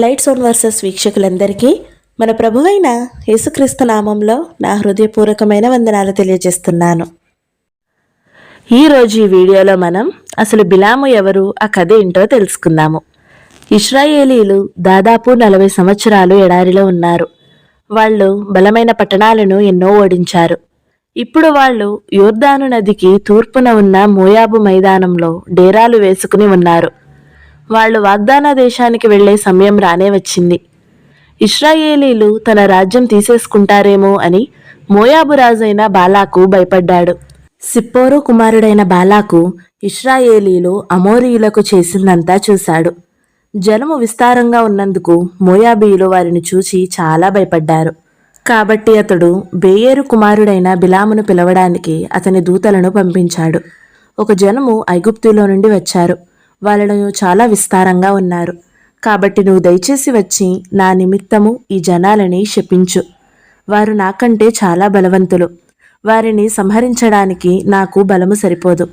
Lights on versus వీక్షకులందరికీ మన ప్రభువైన యేసుక్రీస్తు నామంలో నా హృదయపూర్వకమైన వందనాలు తెలియజేస్తున్నాను. ఈరోజు ఈ వీడియోలో మనం అసలు బిలాము ఎవరు ఆ కథ ఏంటో తెలుసుకుందాము. ఇస్రాయేలీలు దాదాపు నలభై సంవత్సరాలు ఎడారిలో ఉన్నారు. వాళ్ళు బలమైన పట్టణాలను ఎన్నో ఓడించారు. ఇప్పుడు వాళ్ళు యోర్దాను నదికి తూర్పున ఉన్న మోయాబు మైదానంలో డేరాలు వేసుకుని ఉన్నారు. వాళ్ళు వాగ్దాన దేశానికి వెళ్ళే సమయం రానే వచ్చింది. ఇస్రాయేలీలు తన రాజ్యం తీసేసుకుంటారేమో అని మోయాబు రాజైన బాలాకు భయపడ్డాడు. సిప్పోరు కుమారుడైన బాలాకు ఇస్రాయేలీలు అమోరీయులకు చేసిందంతా చూశాడు. జనము విస్తారంగా ఉన్నందుకు మోయాబీయులు వారిని చూసి చాలా భయపడ్డారు. కాబట్టి అతడు బేయేరు కుమారుడైన బిలామును పిలవడానికి అతని దూతలను పంపించాడు. ఒక జనము ఐగుప్తులో నుండి వచ్చారు. వాళ్ళను చాలా విస్తారంగా ఉన్నారు. కాబట్టి నువ్వు దయచేసి వచ్చి నా నిమిత్తము ఈ జనాలని శపించు. వారు నాకంటే చాలా బలవంతులు. వారిని సంహరించడానికి నాకు బలము సరిపోదు.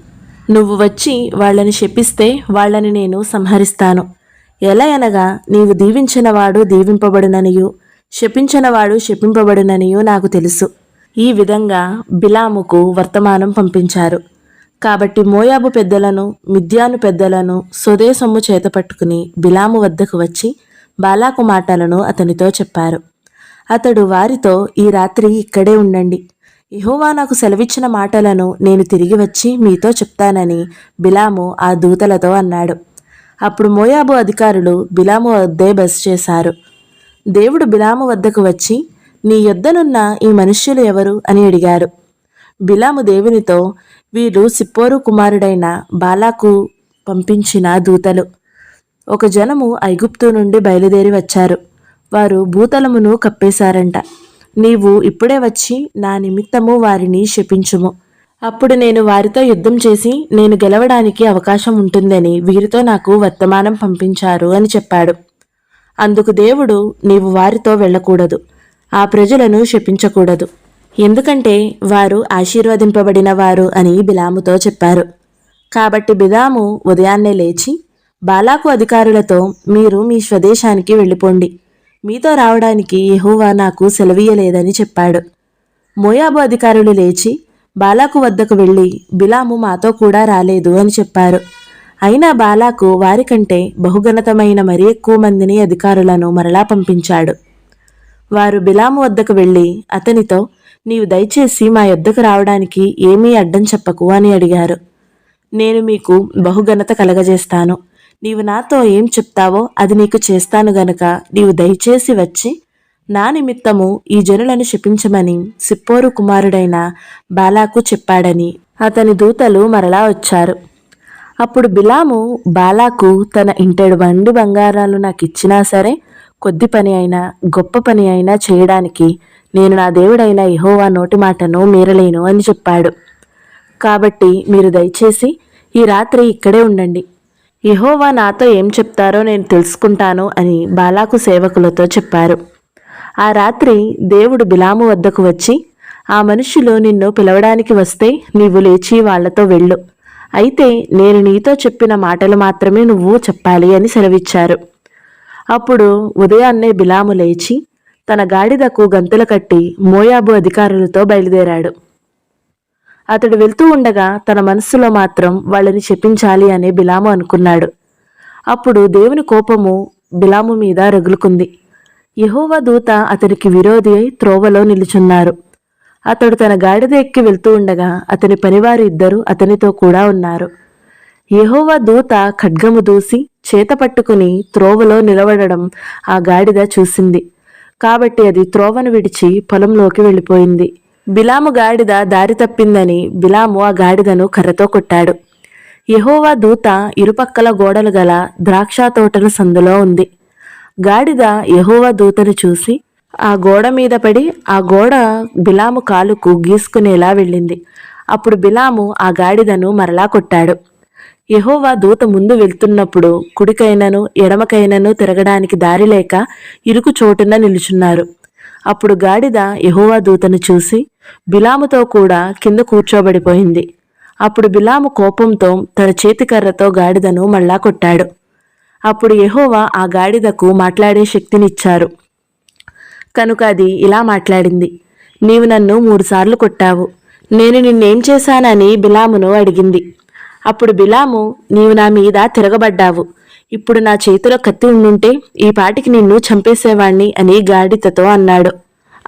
నువ్వు వచ్చి వాళ్ళని శపిస్తే వాళ్ళని నేను సంహరిస్తాను. ఎలా అనగా నీవు దీవించినవాడు దీవింపబడుననియు శపించినవాడు శపింపబడుననియు నాకు తెలుసు. ఈ విధంగా బిలాముకు వర్తమానం పంపించారు. కాబట్టి మోయాబు పెద్దలను మిద్యాను పెద్దలను స్వదేశము చేతపట్టుకుని బిలాము వద్దకు వచ్చి బాలాకు మాటలను అతనితో చెప్పారు. అతడు వారితో ఈ రాత్రి ఇక్కడే ఉండండి. ఇహోవా నాకు సెలవిచ్చిన మాటలను నేను తిరిగి వచ్చి మీతో చెప్తానని బిలాము ఆ దూతలతో అన్నాడు. అప్పుడు మోయాబు అధికారులు బిలాము వద్దే బస చేశారు. దేవుడు బిలాము వద్దకు వచ్చి నీ యొద్దనున్న ఈ మనుష్యులు ఎవరు? అని అడిగారు. బిలాము దేవునితో వీరు సిప్పోరు కుమారుడైన బాలాకు పంపించిన దూతలు. ఒక జనము ఐగుప్తు నుండి బయలుదేరి వచ్చారు. వారు భూతలమును కప్పేశారంట. నీవు ఇప్పుడే వచ్చి నా నిమిత్తము వారిని శపించుము. అప్పుడు నేను వారితో యుద్ధం చేసి నేను గెలవడానికి అవకాశం ఉంటుందని వీరితో నాకు వర్తమానం పంపించారు అని చెప్పాడు. అందుకు దేవుడు నీవు వారితో వెళ్ళకూడదు. ఆ ప్రజలను శపించకూడదు. ఎందుకంటే వారు ఆశీర్వదింపబడిన వారు అని బిలాముతో చెప్పారు. కాబట్టి బిలాము ఉదయాన్నే లేచి బాలాకు అధికారులతో మీరు మీ స్వదేశానికి వెళ్ళిపోండి. మీతో రావడానికి యహోవా నాకు సెలవీయలేదని చెప్పాడు. మోయాబు అధికారులు లేచి బాలాకు వద్దకు వెళ్ళి బిలాము మాతో కూడా రాలేదు అని చెప్పారు. అయినా బాలాకు వారికంటే బహుఘనతమైన మరి ఎక్కువ మందిని అధికారులను మరలా పంపించాడు. వారు బిలాము వద్దకు వెళ్ళి అతనితో నీవు దయచేసి మా యొద్దకు రావడానికి ఏమీ అడ్డం చెప్పకు అని అడిగారు. నేను మీకు బహుఘనత కలగజేస్తాను. నీవు నాతో ఏం చెప్తావో అది నీకు చేస్తాను గనుక నీవు దయచేసి వచ్చి నా నిమిత్తము ఈ జనులను శపించమని సిప్పోరు కుమారుడైన బాలాకు చెప్పాడని అతని దూతలు మరలా వచ్చారు. అప్పుడు బిలాము బాలాకు తన ఇంటెడు బండి బంగారాలు నాకు ఇచ్చినా సరే కొద్ది పని అయినా గొప్ప పని అయినా చేయడానికి నేను నా దేవుడైన యహోవా నోటి మాటను మీరలేను అని చెప్పాడు. కాబట్టి మీరు దయచేసి ఈ రాత్రి ఇక్కడే ఉండండి. యహోవా నాతో ఏం చెప్తారో నేను తెలుసుకుంటాను అని బాలాకు సేవకులతో చెప్పారు. ఆ రాత్రి దేవుడు బిలాము వద్దకు వచ్చి ఆ మనుషులు నిన్ను పిలవడానికి వస్తే నీవు లేచి వాళ్ళతో వెళ్ళు. అయితే నేను నీతో చెప్పిన మాటలు మాత్రమే నువ్వు చెప్పాలి అని సెలవిచ్చారు. అప్పుడు ఉదయాన్నే బిలాము లేచి తన గాడిదకు గంతులు కట్టి మోయాబు అధికారులతో బయలుదేరాడు. అతడు వెళ్తూ ఉండగా తన మనస్సులో మాత్రం వాళ్ళని చెప్పించాలి అని బిలాము అనుకున్నాడు. అప్పుడు దేవుని కోపము బిలాము మీద రగులుకుంది. యహోవ దూత అతనికి విరోధి అయి త్రోవలో నిలుచున్నారు. అతడు తన గాడిద ఎక్కి వెళ్తూ ఉండగా అతని పనివారు ఇద్దరు అతనితో కూడా ఉన్నారు. యహోవ దూత ఖడ్గము దూసి చేత పట్టుకుని త్రోవలో నిలబడడం ఆ గాడిద చూసింది. కాబట్టి అది త్రోవను విడిచి పొలంలోకి వెళ్ళిపోయింది. బిలాము గాడిద దారి తప్పిందని బిలాము ఆ గాడిదను కర్రతో కొట్టాడు. యహోవా దూత ఇరుపక్కల గోడలు గల ద్రాక్ష తోటల సందులో ఉంది. గాడిద యహోవా దూతను చూసి ఆ గోడ మీద పడి ఆ గోడ బిలాము కాలుకు గీసుకునేలా వెళ్ళింది. అప్పుడు బిలాము ఆ గాడిదను మరలా కొట్టాడు. యహోవా దూత ముందు వెళ్తున్నప్పుడు కుడికైనను ఎడమకైనను తిరగడానికి దారి లేక ఇరుకు చోటున నిలుచున్నారు. అప్పుడు గాడిద యహోవా దూతను చూసి బిలాముతో కూడా కింద కూర్చోబడిపోయింది. అప్పుడు బిలాము కోపంతో తన చేతికర్రతో గాడిదను మళ్ళా కొట్టాడు. అప్పుడు యహోవా ఆ గాడిదకు మాట్లాడే శక్తినిచ్చారు. కనుక అది ఇలా మాట్లాడింది. నీవు నన్ను మూడుసార్లు కొట్టావు. నేను నిన్నేం చేశానని బిలామును అడిగింది. అప్పుడు బిలాము నీవు నా మీద తిరగబడ్డావు. ఇప్పుడు నా చేతిలో కత్తి ఉండుంటే ఈ పాటికి నిన్ను చంపేసేవాణ్ణి అని గాడిదతో అన్నాడు.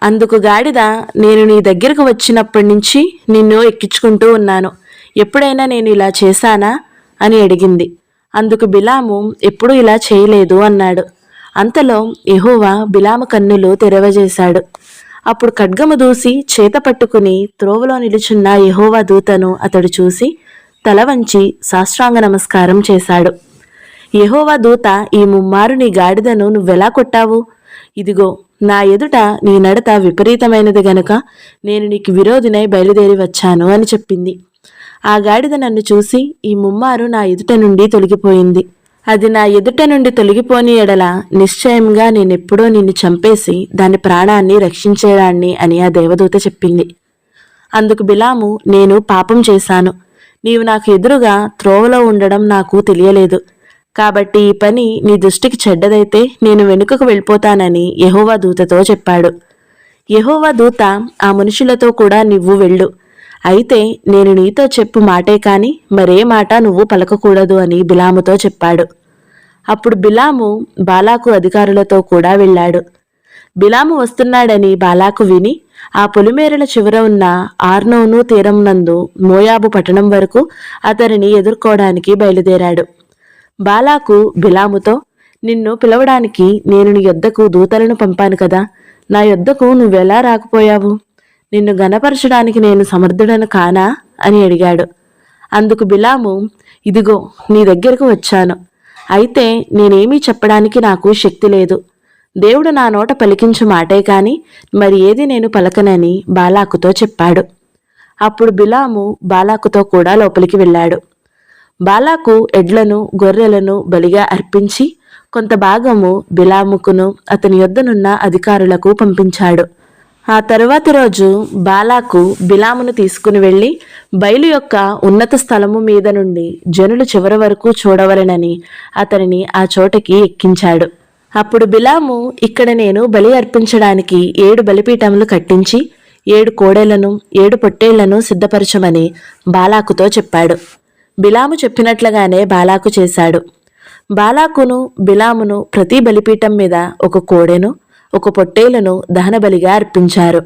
అందుకు గాడిద నేను నీ దగ్గరకు వచ్చినప్పటి నుంచి నిన్ను ఎక్కించుకుంటూ ఉన్నాను. ఎప్పుడైనా నేను ఇలా చేశానా? అని అడిగింది. అందుకు బిలాము ఎప్పుడూ ఇలా చేయలేదు అన్నాడు. అంతలో ఎహోవా బిలాము కన్నులు తెరవజేశాడు. అప్పుడు ఖడ్గము దూసి చేత పట్టుకుని త్రోవలో నిలుచున్న ఎహోవా దూతను అతడు చూసి తల వంచి సాష్టాంగ నమస్కారం చేశాడు. యహోవా దూత ఈ ముమ్మారు నీ గాడిదను నువ్వెలా కొట్టావు? ఇదిగో నా ఎదుట నీ నడత విపరీతమైనది గనుక నేను నీకు విరోధినై బయలుదేరి వచ్చాను అని చెప్పింది. ఆ గాడిద నన్ను చూసి ఈ ముమ్మారు నా ఎదుట నుండి తొలగిపోయింది. అది నా ఎదుట నుండి తొలగిపోని ఎడల నిశ్చయంగా నేనెప్పుడో నిన్ను చంపేసి దాని ప్రాణాన్ని రక్షించేదాన్ని అని ఆ దేవదూత చెప్పింది. అందుకు బిలాము నేను పాపం చేశాను. నీవు నాకు ఎదురుగా త్రోవలో ఉండడం నాకు తెలియలేదు. కాబట్టి ఈ పని నీ దృష్టికి చెడ్డదైతే నేను వెనుకకు వెళ్ళిపోతానని యహోవా దూతతో చెప్పాడు. యహోవా దూత ఆ మనుషులతో కూడా నువ్వు వెళ్ళు. అయితే నేను నీతో చెప్పు మాటే కాని మరే మాట నువ్వు పలకకూడదు అని బిలాముతో చెప్పాడు. అప్పుడు బిలాము బాలాకు అధికారులతో కూడా వెళ్ళాడు. బిలాము వస్తున్నాడని బాలాకు విని ఆ పొలిమేరల చివర ఉన్న ఆర్నోను తీరంనందు మోయాబు పట్టణం వరకు అతనిని ఎదుర్కోవడానికి బయలుదేరాడు. బాలాకు బిలాముతో నిన్ను పిలవడానికి నేను నీ యొద్దకు దూతలను పంపాను కదా. నా యొద్దకు నువ్వెలా రాకపోయావు? నిన్ను గనపరచడానికి నేను సమర్థుడను కానా అని అడిగాడు. అందుకు బిలాము ఇదిగో నీ దగ్గరకు వచ్చాను. అయితే నేనేమీ చెప్పడానికి నాకు శక్తి లేదు. దేవుడు నా నోట పలికించు మాటే కాని మరి ఏది నేను పలకనని బాలాకుతో చెప్పాడు. అప్పుడు బిలాము బాలాకుతో కూడా లోపలికి వెళ్ళాడు. బాలాకు ఎడ్లను గొర్రెలను బలిగా అర్పించి కొంత భాగము బిలాముకును అతని యొద్దనున్న అధికారులకు పంపించాడు. ఆ తరువాతి రోజు బాలాకు బిలామును తీసుకుని వెళ్ళి బయలు యొక్క ఉన్నత స్థలము మీద నుండి జనులు చివరి వరకు చూడవలెనని అతనిని ఆ చోటకి ఎక్కించాడు. అప్పుడు బిలాము ఇక్కడ నేను బలి అర్పించడానికి ఏడు బలిపీఠములు కట్టించి ఏడు కోడెలను ఏడు పొట్టేళ్ళను సిద్ధపరచమని బాలాకుతో చెప్పాడు. బిలాము చెప్పినట్లుగానే బాలాకు చేశాడు. బాలాకును బిలామును ప్రతి బలిపీఠం మీద ఒక కోడెను ఒక పొట్టేలను దహనబలిగా అర్పించారు.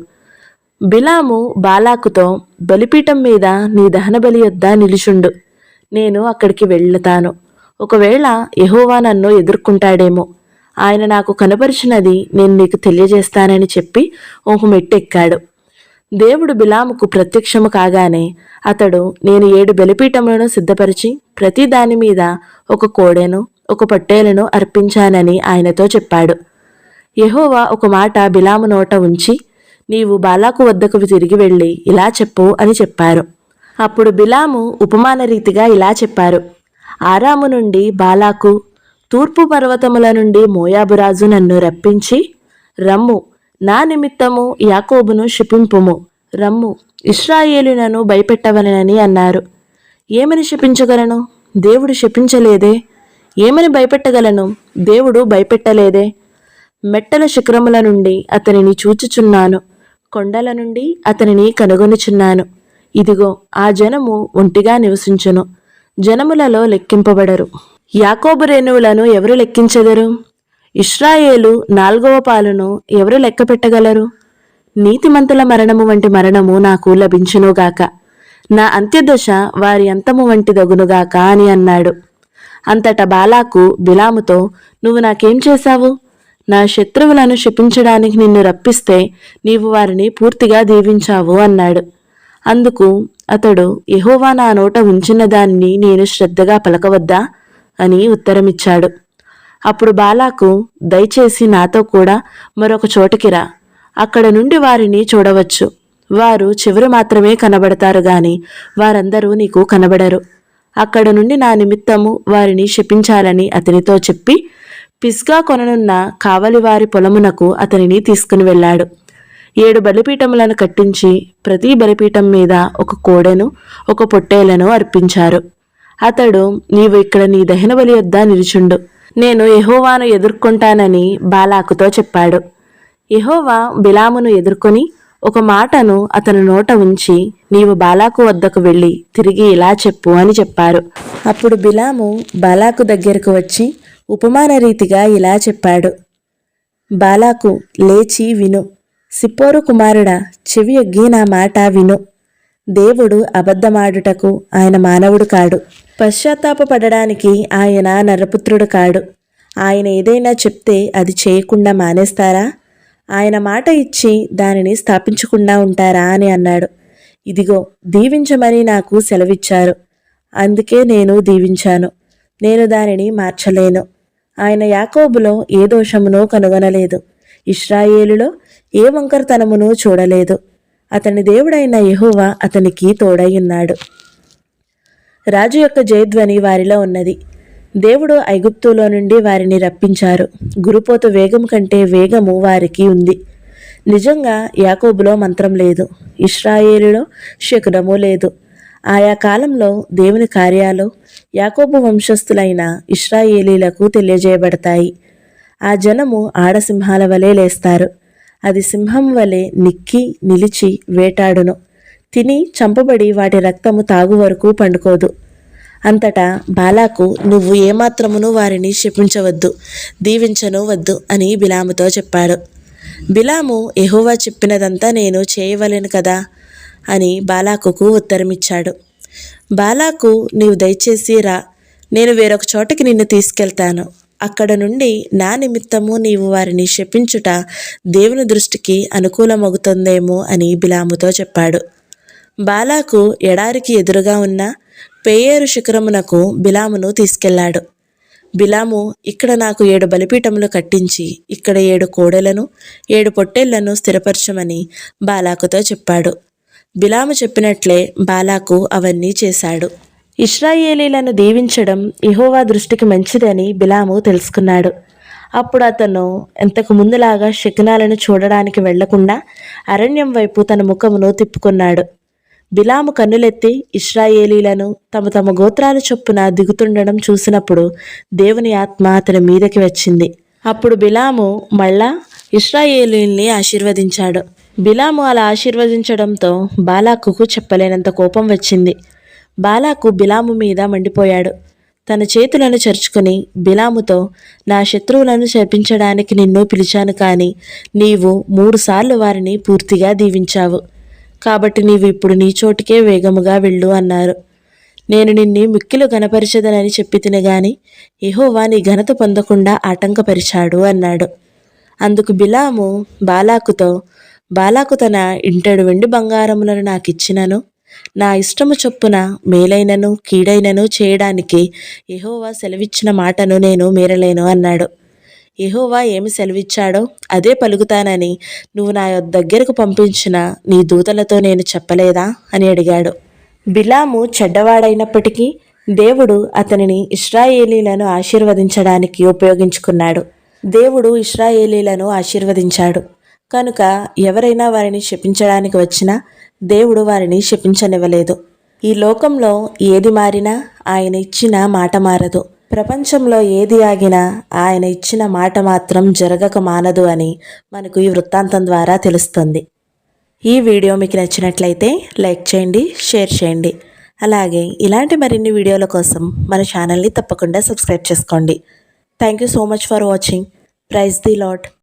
బిలాము బాలాకుతో బలిపీఠం మీద నీ దహనబలి యొద్ద నిలుచుండు. నేను అక్కడికి వెళ్తాను ఒకవేళ యహోవా నన్ను ఎదుర్కొంటాడేమో. ఆయన నాకు కనపరిచినది నేను నీకు తెలియజేస్తానని చెప్పి ఒక మెట్టెక్కాడు. దేవుడు బిలాముకు ప్రత్యక్షము కాగానే అతడు నేను ఏడు బలిపీఠములను సిద్ధపరిచి ప్రతి దాని మీద ఒక కోడెను ఒక పొట్టేలను అర్పించానని ఆయనతో చెప్పాడు. యహోవా ఒక మాట బిలాము నోట ఉంచి నీవు బాలాకు వద్దకు తిరిగి వెళ్ళి ఇలా చెప్పు అని చెప్పారు. అప్పుడు బిలాము ఉపమాన రీతిగా ఇలా చెప్పారు. ఆరాము నుండి బాలాకు తూర్పు పర్వతముల నుండి మోయాబురాజు నన్ను రప్పించి రమ్ము నా నిమిత్తము యాకోబును శిపింపుము రమ్ము ఇస్రాయేలునను భయపెట్టవలనని అన్నారు. ఏమని శపించగలను? దేవుడు శపించలేదే. ఏమని భయపెట్టగలను? దేవుడు భయపెట్టలేదే. మెట్టల శిఖరముల నుండి అతనిని చూచుచున్నాను. కొండల నుండి అతనిని కనుగొనుచున్నాను. ఇదిగో ఆ జనము ఒంటిగా నివసించును. జనములలో లెక్కింపబడరు. యాకోబు రేణువులను ఎవరు లెక్కించెదరు? ఇస్రాయేలు నాల్గవ పాలును ఎవరు లెక్క పెట్టగలరు? నీతిమంతుల మరణము వంటి మరణము నాకు లభించునుగాక నా అంత్యదశ వారి అంతము వంటి దగునుగాక అని అన్నాడు. అంతట బాలాకు బిలాముతో నువ్వు నాకేం చేశావు? నా శత్రువులను శపించడానికి నిన్ను రప్పిస్తే నీవు వారిని పూర్తిగా దీవించావు అన్నాడు. అందుకు అతడు ఎహోవా నా నోట ఉంచిన దాన్ని నేను శ్రద్ధగా పలకవద్దా? అని ఉత్తరమిచ్చాడు. అప్పుడు బాలాకు దయచేసి నాతో కూడా మరొక చోటకిరా అక్కడ నుండి వారిని చూడవచ్చు. వారు చివరి మాత్రమే కనబడతారు గాని వారందరూ నీకు కనబడరు. అక్కడ నుండి నా నిమిత్తము వారిని శపించాలని అతనితో చెప్పి పిస్గా కొననున్న కావలివారి పొలమునకు అతనిని తీసుకుని వెళ్ళాడు. ఏడు బలిపీఠములను కట్టించి ప్రతి బలిపీఠం మీద ఒక కోడెను ఒక పొట్టేలను అర్పించారు. అతడు నీవు ఇక్కడ నీ దహన బలి యొద్ద నిలుచుండు. నేను యహోవాను ఎదుర్కొంటానని బాలాకుతో చెప్పాడు. యహోవా బిలామును ఎదుర్కొని ఒక మాటను అతని నోట ఉంచి నీవు బాలాకు వద్దకు వెళ్ళి తిరిగి ఇలా చెప్పు అని చెప్పారు అప్పుడు బిలాము బాలాకు దగ్గరకు వచ్చి ఉపమాన రీతిగా ఇలా చెప్పాడు. బాలాకు లేచి విను. సిప్పోరు కుమారుడా చెవి ఎగ్గి నా మాట విను. దేవుడు అబద్ధమాడుటకు ఆయన మానవుడు కాడు. పశ్చాత్తాపడడానికి ఆయన నరపుత్రుడు కాడు. ఆయన ఏదైనా చెప్తే అది చేయకుండా మానేస్తారా? ఆయన మాట ఇచ్చి దానిని స్థాపించకుండా ఉంటారా అని అన్నాడు. ఇదిగో దీవించమని నాకు సెలవిచ్చారు. అందుకే నేను దీవించాను. నేను దానిని మార్చలేను. ఆయన యాకోబులో ఏ దోషమునో కనుగొనలేదు. ఇస్రాయేలులో ఏ వంకరతనమును చూడలేదు. అతని దేవుడైన యహోవా అతనికి తోడై ఉన్నాడు. రాజు యొక్క జయధ్వని వారిలో ఉన్నది. దేవుడు ఐగుప్తులో నుండి వారిని రప్పించారు. గురుపోత వేగం కంటే వేగము వారికి ఉంది. నిజంగా యాకోబులో మంత్రం లేదు. ఇస్రాయేలులో శకునము లేదు. ఆయా కాలంలో దేవుని కార్యాలు యాకోబు వంశస్థులైన ఇస్రాయేలీలకు తెలియజేయబడతాయి. ఆ జనము ఆడసింహాల వలె లేస్తారు. అది సింహం వలె నిక్కి నిలిచి వేటాడును. తిని చంపబడి వాటి రక్తము తాగు వరకు పండుకోదు. అంతటా బాలాకు నువ్వు ఏమాత్రమును వారిని శపించవద్దు దీవించను వద్దు అని బిలాముతో చెప్పాడు. బిలాము ఎహోవా చెప్పినదంతా నేను చేయవలెను కదా అని బాలాకుకు ఉత్తరమిచ్చాడు. బాలాకు నీవు దయచేసి రా నేను వేరొక చోటకి నిన్ను తీసుకెళ్తాను. అక్కడ నుండి నా నిమిత్తము నీవు వారిని శపించుట దేవుని దృష్టికి అనుకూలమవుతుందేమో అని బిలాముతో చెప్పాడు. బాలాకు ఎడారికి ఎదురుగా ఉన్న పేయేరు శిఖరమునకు బిలామును తీసుకెళ్ళాడు బిలాము ఇక్కడ నాకు ఏడు బలిపీఠములు కట్టించి ఇక్కడ ఏడు కోడెలను ఏడు పొట్టేళ్ళను స్థిరపరచమని బాలాకుతో చెప్పాడు. బిలాము చెప్పినట్లే బాలాకు అవన్నీ చేశాడు. ఇస్రాయేలీలను దీవించడం ఇహోవా దృష్టికి మంచిదని బిలాము తెలుసుకున్నాడు. అప్పుడు అతను ఇంతకు ముందులాగా శకునాలను చూడడానికి వెళ్ళకుండా అరణ్యం వైపు తన ముఖమును తిప్పుకున్నాడు. బిలాము కన్నులెత్తి ఇస్రాయేలీలను తమ తమ గోత్రాల చొప్పున దిగుతుండడం చూసినప్పుడు దేవుని ఆత్మ అతని మీదకి వచ్చింది. అప్పుడు బిలాము మళ్ళా ఇస్రాయేలీల్ని ఆశీర్వదించాడు. బిలాము అలా ఆశీర్వదించడంతో బాలాకుకు చెప్పలేనంత కోపం వచ్చింది. బాలాకు బిలాము మీద మండిపోయాడు. తన చేతులను చరుచుకుని బిలాముతో నా శత్రువులను శపించడానికి నిన్ను పిలిచాను కానీ నీవు మూడుసార్లు వారిని పూర్తిగా దీవించావు. కాబట్టి నీవు ఇప్పుడు నీ చోటుకే వేగముగా వెళ్ళు అన్నారు. నేను నిన్ను మిక్కిలు ఘనపరిచదనని చెప్పి తినగాని గాని నీ ఘనత పొందకుండా ఆటంకపరిచాడు అన్నాడు. అందుకు బిలాము బాలాకుతో బాలాకు తన ఇంటెడు వెండి బంగారములను నాకిచ్చినను. నా ఇష్టము చొప్పున మేలైనను కీడైనను చేయడానికి ఎహోవా సెలవిచ్చిన మాటను నేను మీరలేను అన్నాడు. యహోవా ఏమి సెలవిచ్చాడో అదే పలుకుతానని. నువ్వు నా దగ్గరకు పంపించిన నీ దూతలతో నేను చెప్పలేదా? అని అడిగాడు. బిలాము చెడ్డవాడైనప్పటికీ దేవుడు అతనిని ఇస్రాయేలీలను ఆశీర్వదించడానికి ఉపయోగించుకున్నాడు. దేవుడు ఇస్రాయేలీలను ఆశీర్వదించాడు. కనుక ఎవరైనా వారిని శపించడానికి వచ్చినా దేవుడు వారిని శపించనివ్వలేదు. ఈ లోకంలో ఏది మారినా ఆయన ఇచ్చిన మాట మారదు. ప్రపంచంలో ఏది ఆగినా ఆయన ఇచ్చిన మాట మాత్రం జరగక మానదు అని మనకు ఈ వృత్తాంతం ద్వారా తెలుస్తుంది. ఈ వీడియో మీకు నచ్చినట్లయితే లైక్ చేయండి షేర్ చేయండి. అలాగే ఇలాంటి మరిన్ని వీడియోల కోసం మన ఛానల్ని తప్పకుండా సబ్స్క్రైబ్ చేసుకోండి. Thank you so much for watching praise the Lord